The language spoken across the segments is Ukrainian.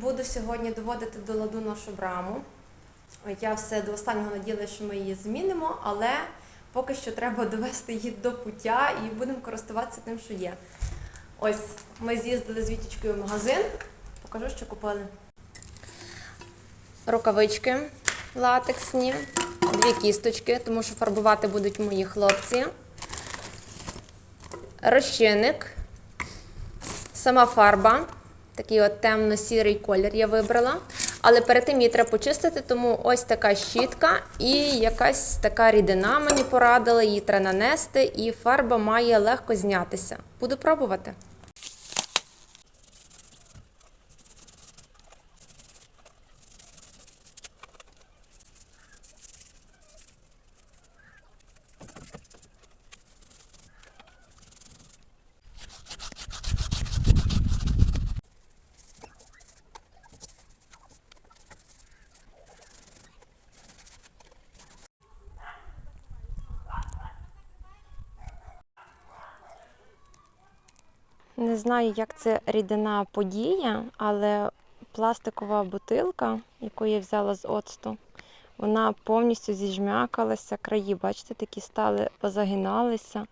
Буду сьогодні доводити до ладу нашу браму. Я все до останнього надіялася, що ми її змінимо, але поки що треба довести її до пуття і будемо користуватися тим, що є. Ось ми з'їздили з Вітічкою в магазин. Покажу, що купили. Рукавички латексні, дві кісточки, тому що фарбувати будуть мої хлопці. Розчинник, сама фарба, такий от темно-сірий колір я вибрала. Але перед тим її треба почистити, тому ось така щітка і якась така рідина мені порадила, її треба нанести, і фарба має легко знятися. Буду пробувати. Не знаю, як це рідина подія, але пластикова бутилка, яку я взяла з оцту, вона повністю зіжмякалася, краї, бачите, такі стали, позагиналися.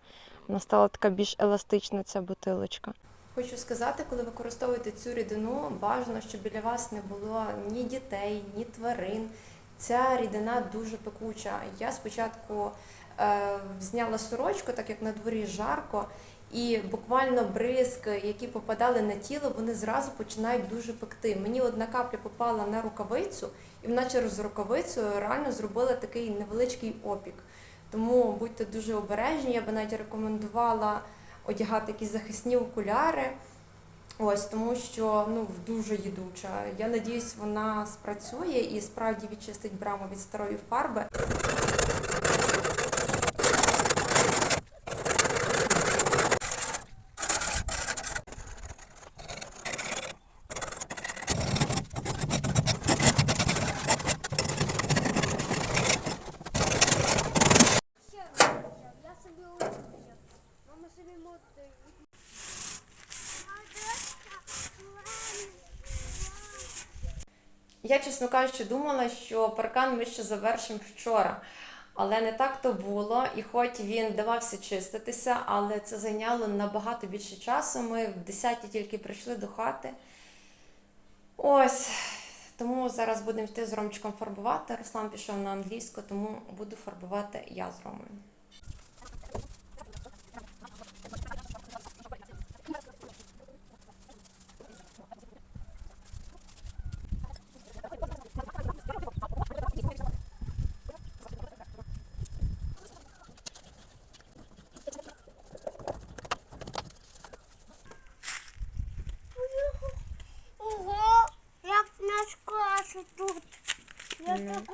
Вона стала така більш еластична, ця бутилочка. Хочу сказати, коли використовуєте цю рідину, бажано, щоб біля вас не було ні дітей, ні тварин. Ця рідина дуже пекуча. Я спочатку е, зняла сорочку, так як на дворі жарко, і буквально бризки, які попадали на тіло, вони зразу починають дуже пекти. Мені одна капля попала на рукавицю, і вона через рукавицю реально зробила такий невеличкий опік. Тому будьте дуже обережні. Я би навіть рекомендувала одягати якісь захисні окуляри. Ось тому, що ну дуже їдуча. Я надіюсь, вона спрацює і справді відчистить браму від старої фарби. Я, чесно кажучи, думала, що паркан ми ще завершимо вчора. Але не так то було. І хоч він давався чиститися, але це зайняло набагато більше часу. Ми в 10 тільки прийшли до хати. Ось. Тому зараз будемо йти з Ромчиком фарбувати. Руслан пішов на англійську, тому буду фарбувати я з Ромою. Як